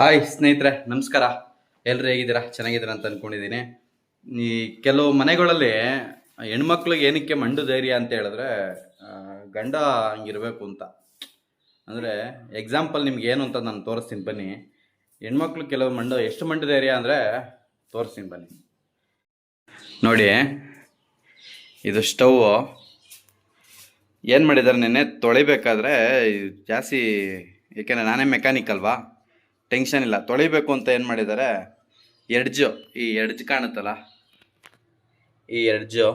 Hi ಸ್ನೇಹಿತರೆ, ನಮಸ್ಕಾರ. ಎಲ್ಲರೂ ಹೇಗಿದ್ದೀರಾ? ಚೆನ್ನಾಗಿದ್ದೀರಾ ಅಂತ ಅಂದ್ಕೊಂಡಿದ್ದೀನಿ ಈ ಕೆಲವು ಮನೆಗಳಲ್ಲಿ ಹೆಣ್ಮಕ್ಳಿಗೆ ಏನಕ್ಕೆ ಮಂಡು ಧೈರ್ಯ ಅಂತ ಹೇಳಿದ್ರೆ ಗಂಡ ಹಂಗಿರಬೇಕು ಅಂತ. ಅಂದರೆ ಎಕ್ಸಾಂಪಲ್ ನಿಮ್ಗೆ ಏನು ಅಂತ ನಾನು ತೋರಿಸ್ತೀನಿ, ಬನ್ನಿ. ಹೆಣ್ಮಕ್ಳು ಕೆಲವು ಮಂಡು, ಎಷ್ಟು ಮಂಡು ಧೈರ್ಯ ಅಂದರೆ ತೋರಿಸ್ತೀನಿ, ಬನ್ನಿ. ನೋಡಿ, ಇದು ಸ್ಟವ್ ಏನು ಮಾಡಿದ್ದಾರೆ ನೆನ್ನೆ? ತೊಳಿಬೇಕಾದ್ರೆ ಜಾಸ್ತಿ, ಏಕೆಂದರೆ ನಾನೇ ಮೆಕ್ಯಾನಿಕ್ ಅಲ್ವಾ? ಟೆನ್ಷನ್ ಇಲ್ಲ. ತೊಳಿಬೇಕು ಅಂತ ಏನು ಮಾಡಿದ್ದಾರೆ ಎಡ್ಜು ಈ ಎಡ್ಜ್ ಕಾಣುತ್ತಲ್ಲ? ಈ ಎಡ್ಜು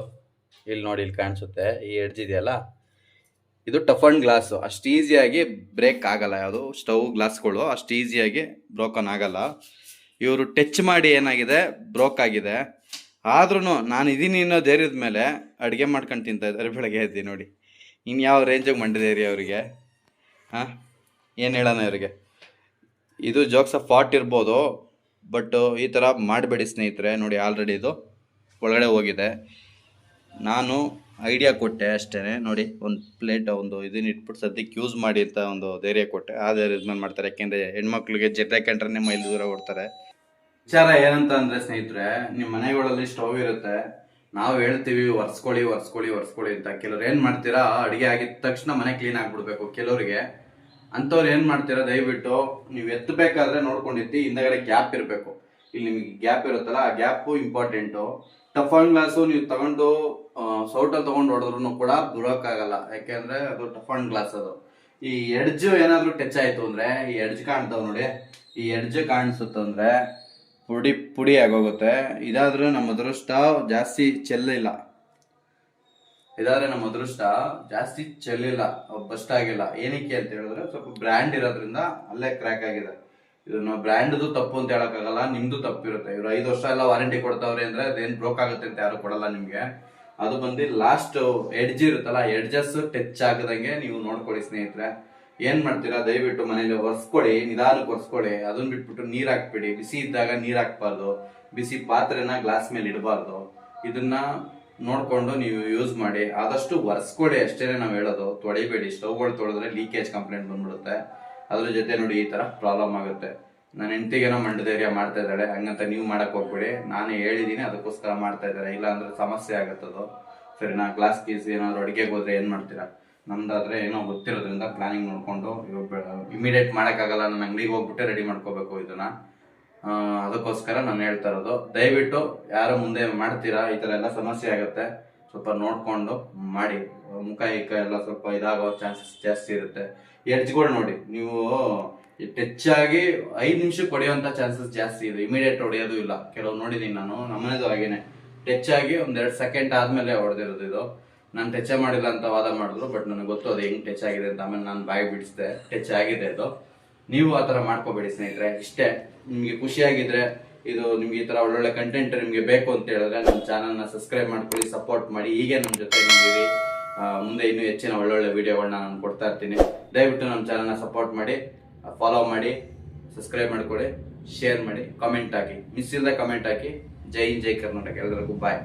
ಇಲ್ಲಿ ನೋಡಿ ಇಲ್ಲಿ ಕಾಣಿಸುತ್ತೆ. ಈ ಎಡ್ಜ್ ಇದೆಯಲ್ಲ? ಇದು ಟಫ್ ಅಂಡ್ ಗ್ಲಾಸು ಅಷ್ಟು ಈಸಿಯಾಗಿ ಬ್ರೇಕ್ ಆಗಲ್ಲ ಯಾವುದು. ಸ್ಟವ್ ಗ್ಲಾಸ್ಗಳು ಅಷ್ಟು ಈಸಿಯಾಗಿ ಬ್ರೋಕನ್ ಆಗಲ್ಲ. ಇವರು ಟಚ್ ಮಾಡಿ ಏನಾಗಿದೆ? ಬ್ರೋಕ್ ಆಗಿದೆ. ಆದ್ರೂ ನಾನು ಇದೀನಿ ಅನ್ನೋ ಧೈರ್ಯದ ಮೇಲೆ ಅಡುಗೆ ಮಾಡ್ಕೊಂಡು ತಿಂತಾ ಇದ್ದಾರೆ ಬೆಳಗ್ಗೆ ಎದ್ದು ನೋಡಿ. ಇನ್ಯಾವ ಯಾವ ಮಂಡಿದೆ ರೀ ಅವರಿಗೆ? ಹಾಂ? ಏನು ಹೇಳೋಣ ಇವರಿಗೆ? ಇದು ಜೋಕ್ಸ್ ಫಾಟ್ ಇರ್ಬೋದು ಬಟ್ ಈ ಥರ ಮಾಡಬೇಡಿ ಸ್ನೇಹಿತರೆ, ನೋಡಿ ಆಲ್ರೆಡಿ ಇದು ಒಳಗಡೆ ಹೋಗಿದೆ. ನಾನು ಐಡಿಯಾ ಕೊಟ್ಟೆ ಅಷ್ಟೇ ನೋಡಿ ಒಂದು ಪ್ಲೇಟ್ ಒಂದು ಇದನ್ನ ಇಟ್ಬಿಟ್ಟು ಸದ್ಯಕ್ಕೆ ಯೂಸ್ ಮಾಡಿ ಅಂತ ಒಂದು ಧೈರ್ಯ ಕೊಟ್ಟೆ. ಆ ಧೈರ್ಯ ಮಾಡ್ತಾರೆ, ಯಾಕೆಂದರೆ ಹೆಣ್ಮಕ್ಳಿಗೆ ಜೊತೆ ಕಂಡ್ರೆ ಮೈಲಿ ದೂರ ಓಡ್ತಾರೆ. ವಿಚಾರ ಏನಂತ ಅಂದರೆ ಸ್ನೇಹಿತರೆ ನಿಮ್ಮ ಮನೆಗಳಲ್ಲಿ ಸ್ಟವ್ ಇರುತ್ತೆ, ನಾವು ಹೇಳ್ತೀವಿ, ಒರೆಸ್ಕೊಳ್ಳಿ ಒರೆಸ್ಕೊಳ್ಳಿ ಒರೆಸ್ಕೊಳ್ಳಿ ಅಂತ. ಕೆಲವ್ರು ಏನು ಮಾಡ್ತೀರಾ, ಅಡುಗೆ ಆಗಿದ ತಕ್ಷಣ ಮನೆ ಕ್ಲೀನ್ ಆಗಿಬಿಡ್ಬೇಕು. ಕೆಲವರಿಗೆ ಅಂಥವ್ರು ಏನ್ ಮಾಡ್ತೀರಾ, ದಯವಿಟ್ಟು ನೀವು ಎತ್ತಬೇಕಾದ್ರೆ ನೋಡ್ಕೊಂಡಿರ್ತಿ, ಹಿಂದಗಡೆ ಗ್ಯಾಪ್ ಇರಬೇಕು. ಇಲ್ಲಿ ನಿಮಗೆ ಗ್ಯಾಪ್ ಇರುತ್ತಲ್ಲ, ಆ gap important. Tough on glass ನೀವು ತಗೊಂಡು ಸೌಟಲ್ಲಿ ತೊಗೊಂಡು ಹೊಡೆದ್ರು ಕೂಡ ಆಗಲ್ಲ ಯಾಕೆಂದ್ರೆ ಅದು ಟಫ್ ಆ್ಯಂಡ್ ಗ್ಲಾಸ್ ಅದು. ಈ ಎಡ್ಜ್ ಏನಾದರೂ ಟಚ್ ಆಯಿತು ಅಂದ್ರೆ, ಈ ಎಡ್ಜ್ ಕಾಣ್ತಾವ್ ನೋಡಿ. ಈ ಎಡ್ಜ್ ಕಾಣಿಸುತ್ತಂದ್ರೆ ಪುಡಿ ಪುಡಿ ಆಗೋಗುತ್ತೆ. ಇದಾದ್ರೂ ನಮ್ಮ ಅದೃಷ್ಟ ಜಾಸ್ತಿ ಚೆಲ್ಲಿಲ್ಲ. ಇದಾದ್ರೆ ನಮ್ಮ ಅದೃಷ್ಟ ಜಾಸ್ತಿ ಚೆಲ್ಲಿಲ್ಲ ಬಸ್ಟ್ ಆಗಿಲ್ಲ. ಏನಕ್ಕೆ ಅಂತ ಹೇಳಿದ್ರೆ ಸ್ವಲ್ಪ ಬ್ರ್ಯಾಂಡ್ ಇರೋದ್ರಿಂದ ಅಲ್ಲೇ ಕ್ರ್ಯಾಕ್ ಆಗಿದೆ. ಇದನ್ನ ಬ್ರ್ಯಾಂಡ್ದು ತಪ್ಪು ಅಂತ ಹೇಳಕ್ಕಾಗಲ್ಲ, ನಿಮ್ದು ತಪ್ಪಿರುತ್ತೆ. ಇವ್ರು ಐದು ವರ್ಷ ಎಲ್ಲ ವಾರಂಟಿ ಕೊಡ್ತಾವ್ರೆ ಅಂದ್ರೆ ಅದೇನ್ ಬ್ರೋಕ್ ಆಗುತ್ತೆ ಅಂತ ಯಾರು ಕೊಡಲ್ಲ ನಿಮ್ಗೆ. ಅದು ಬಂದು ಲಾಸ್ಟ್ ಎಡ್ಜ್ ಇರುತ್ತಲ್ಲ ಎಡ್ಜಸ್ ಟಚ್ ಆಗದಂಗೆ ನೀವು ನೋಡ್ಕೊಳ್ಳಿ ಸ್ನೇಹಿತರೆ. ಏನ್ ಮಾಡ್ತೀರಾ? ದಯವಿಟ್ಟು ಮನೇಲಿ ಒರೆಸ್ಕೊಳ್ಳಿ, ನಿಧಾನಕ್ಕೆ ಒರೆಸ್ಕೊಳ್ಳಿ. ಅದನ್ನ ಬಿಟ್ಬಿಟ್ಟು ನೀರ್ ಹಾಕ್ಬಿಡಿ. ಬಿಸಿ ಇದ್ದಾಗ ನೀರ್ ಹಾಕ್ಬಾರ್ದು. ಬಿಸಿ ಪಾತ್ರೆನ ಗ್ಲಾಸ್ ಮೇಲೆ ಇಡಬಾರ್ದು. ಇದನ್ನ ನೋಡ್ಕೊಂಡು ನೀವು ಯೂಸ್ ಮಾಡಿ, ಆದಷ್ಟು ಒರೆಸ್ಕೊಳ್ಳಿ ಅಷ್ಟೇ ನಾವು ಹೇಳೋದು. ತೊಳಿಬೇಡಿ ಸ್ಟವ್ಗಳು ತೊಳೆದ್ರೆ ಲೀಕೇಜ್ ಕಂಪ್ಲೇಂಟ್ ಬಂದ್ಬಿಡುತ್ತೆ. ಅದ್ರ ಜೊತೆ ನೋಡಿ ಈ ತರ ಪ್ರಾಬ್ಲಮ್ ಆಗುತ್ತೆ. ನನ್ನ ಹೆಂಡತಿಗೇನೋ ಮಂಡಧೈರ್ಯ ಮಾಡ್ತಾ ಇದ್ದಾಳೆ, ಹಂಗಂತ ನೀವು ಮಾಡಕ್ ಹೋಗ್ಬೇಡಿ. ನಾನೇ ಹೇಳಿದ್ದೀನಿ ಅದಕ್ಕೋಸ್ಕರ ಮಾಡ್ತಾ ಇದ್ದಾರೆ. ಇಲ್ಲ ಅಂದ್ರೆ ಸಮಸ್ಯೆ ಆಗುತ್ತದು. ಸರಿ, ನಾ ಗ್ಲಾಸ್ ಕೀಸ್ ಏನಾದ್ರು ಅಡಿಗೆಗೆ ಹೋದ್ರೆ ಏನು ಮಾಡ್ತೀರಾ? ನಮ್ದಾದ್ರೆ ಏನೋ ಗೊತ್ತಿರೋದ್ರಿಂದ ಪ್ಲಾನಿಂಗ್ ನೋಡ್ಕೊಂಡು ಇಮಿಡಿಯೇಟ್ ಮಾಡೋಕ್ಕಾಗಲ್ಲ. ನನ್ನ ಅಂಗಡಿಗೆ ಹೋಗ್ಬಿಟ್ಟೆ ರೆಡಿ ಮಾಡ್ಕೋಬೇಕು ಇದನ್ನ. ಅದಕ್ಕೋಸ್ಕರ ನಾನು ಹೇಳ್ತಾ ಇರೋದು, ದಯವಿಟ್ಟು ಯಾರು ಮುಂದೆ ಮಾಡ್ತೀರಾ, ಈ ತರ ಎಲ್ಲ ಸಮಸ್ಯೆ ಆಗುತ್ತೆ, ಸ್ವಲ್ಪ ನೋಡ್ಕೊಂಡು ಮಾಡಿ. ಮುಖ ಈಕ ಎಲ್ಲ ಸ್ವಲ್ಪ ಇದಾಗೋ ಚಾನ್ಸಸ್ ಜಾಸ್ತಿ ಇರುತ್ತೆ. ಎಡ್ಜ್ಗಳು ನೋಡಿ, ನೀವು ಟಚ್ ಆಗಿ ಐದು ನಿಮಿಷಕ್ಕೆ ಹೊಡೆಯುವಂತ ಚಾನ್ಸಸ್ ಜಾಸ್ತಿ ಇದೆ. ಇಮಿಡಿಯೇಟ್ ಹೊಡೆಯೋದು ಇಲ್ಲ. ಕೆಲವು ನೋಡಿದೀನಿ ನಾನು, ನಮ್ಮನೇದು ಹಾಗೇನೆ. ಟಚ್ ಆಗಿ ಒಂದೆರಡು ಸೆಕೆಂಡ್ ಆದ್ಮೇಲೆ ಹೊಡೆದಿರೋದು ಇದು. ನಾನು ಟಚ್ ಮಾಡಿಲ್ಲ ಅಂತ ವಾದ ಮಾಡಿದ್ರು, ಬಟ್ ನನಗೆ ಗೊತ್ತು ಅದು ಹೆಂಗ್ ಟಚ್ ಆಗಿದೆ ಅಂತ. ಆಮೇಲೆ ನಾನು ಬಾಯಿ ಬಿಡಿಸಿದೆ. ಟಚ್ ಆಗಿದೆ ಅದು. ನೀವು ಆ ಥರ ಮಾಡ್ಕೋಬೇಡಿ ಸ್ನೇಹಿತರೆ. ಇಷ್ಟೇ, ನಿಮಗೆ ಖುಷಿಯಾಗಿದ್ರೆ ಇದು ನಿಮ್ಗೆ ಈ ತರ ಒಳ್ಳೊಳ್ಳೆ ಕಂಟೆಂಟ್ ನಿಮ್ಗೆ ಬೇಕು ಅಂತ ಹೇಳಿದ್ರೆ ನಮ್ಮ ಚಾನಲ್ನ ಸಬ್ಸ್ಕ್ರೈಬ್ ಮಾಡ್ಕೊಳ್ಳಿ ಸಪೋರ್ಟ್ ಮಾಡಿ. ಹೀಗೆ ನಮ್ಮ ಜೊತೆ ನಿಂದಿರಿ ಮುಂದೆ ಇನ್ನೂ ಹೆಚ್ಚಿನ ಒಳ್ಳೊಳ್ಳೆ ವಿಡಿಯೋಗಳನ್ನ ನಾನು ಕೊಡ್ತಾ ಇರ್ತೀನಿ. ದಯವಿಟ್ಟು ನಮ್ಮ ಚಾನಲ್ನ ಸಪೋರ್ಟ್ ಮಾಡಿ ಫಾಲೋ ಮಾಡಿ ಸಬ್ಸ್ಕ್ರೈಬ್ ಮಾಡ್ಕೊಳ್ಳಿ ಶೇರ್ ಮಾಡಿ ಕಮೆಂಟ್ ಹಾಕಿ. ಮಿಸ್ ಇಲ್ಲದೆ ಕಮೆಂಟ್ ಹಾಕಿ. ಜೈ ಹಿಂದ್, ಜೈ ಕರ್ನಾಟಕ. ಎಲ್ಲರಿಗೂ ಬಾಯ್